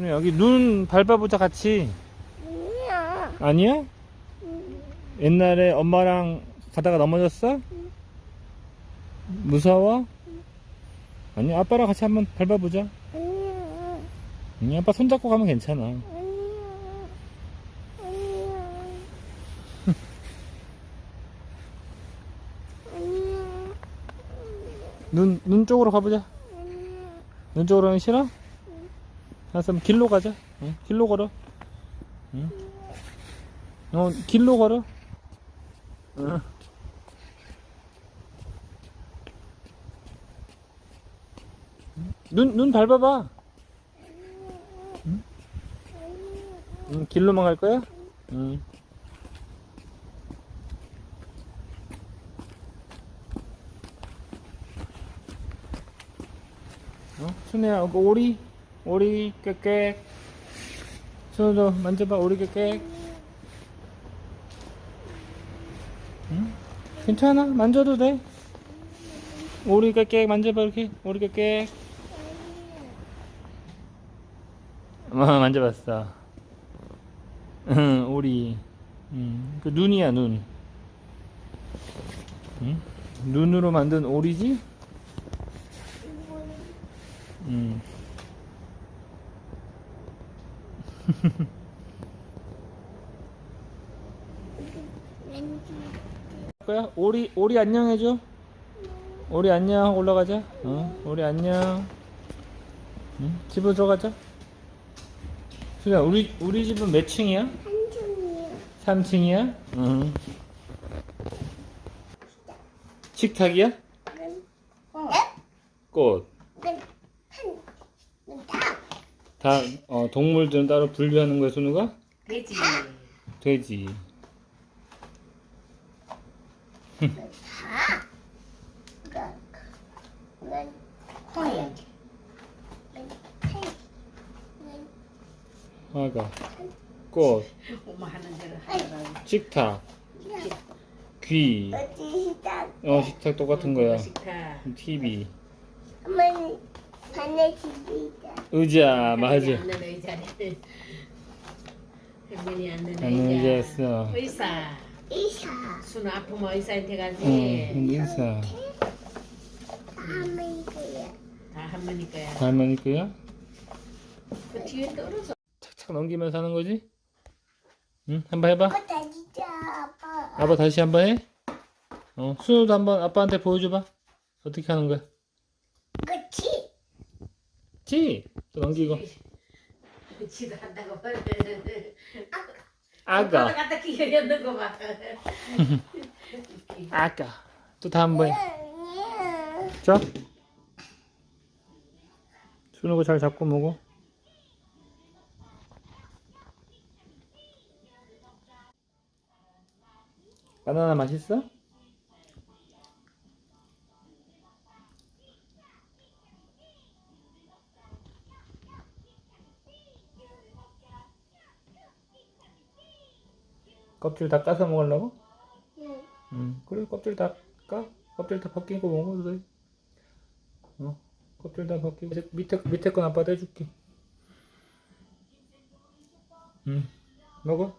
준우야, 여기 눈 밟아보자, 같이. 아니야. 아니야? 옛날에 엄마랑 가다가 넘어졌어? 무서워? 아니, 아빠랑 같이 한번 밟아보자. 아니야. 아니, 아빠 손잡고 가면 괜찮아. 아니야. 아니야. 아니야. 눈, 눈 쪽으로 가보자. 아니야. 눈 쪽으로 가면 싫어? 그럼 길로 가자. 응, 길로 걸어. 응? 어, 길로 걸어. 응. 눈, 눈 밟아봐. 응? 응, 길로만 갈 거야? 응. 어? 순애야, 그 오리? 오리 깨깨. 순우도 만져봐, 오리 깨깨. 응? 괜찮아, 만져도 돼. 오리 깨깨 만져봐, 이렇게. 오리 깨깨. 어, 만져봤어. 응, 오리. 응, 그 눈이야, 눈. 응? 눈으로 만든 오리지? 응. 왠지. 거야? 오리 오리 안녕 해줘. 오리 안녕 올라가자. 어, 오리 안녕. 응? 집으로 들어가자. 수야, 우리 우리 집은 몇 층이야? 한중이야. 3층이야? 응. 식탁이야? 는, 꽃. 는, 한, 는 다. 다 어, 동물들은 따로 분류하는 거야, 순우가? 돼지. 돼지. 화가. 꽃. 엄마 하는 대로 하더라고. 식탁. 귀. 어디 시작. 어, 식탁 똑같은 거야. 식탁. TV. 어머니, 집이다. 의자, 맞아. 앉는 의자네. 할머니 앉는 의자. 의사. 이사. 순 아프면 의사한테 가지. 응. 다음에 이거야. 다 할머니 거야. 할머니 거야? 그 뒤에 떨어져. 착착 넘기면서 하는 거지? 응? 한번 해봐. 아빠 진짜 아빠. 아빠 다시 한번 해. 어, 순우도 한번 아빠한테 보여줘봐. 어떻게 하는 거야? 그치? 지? 또 넘기고. 지도 한다고. 아가. 갖다 끼어였는 거 봐. 아까. 또다한번 해. 아니야. 자. 순우가 잘 잡고 먹어. 바나나 맛있어? 껍질 다 까서 먹으려고? 응. 응, 그래 껍질 다 까? 껍질 다 벗기고 먹어도 돼. 어, 껍질 다 벗기고 밑에 밑에 건 아빠도 해줄게. 응, 먹어.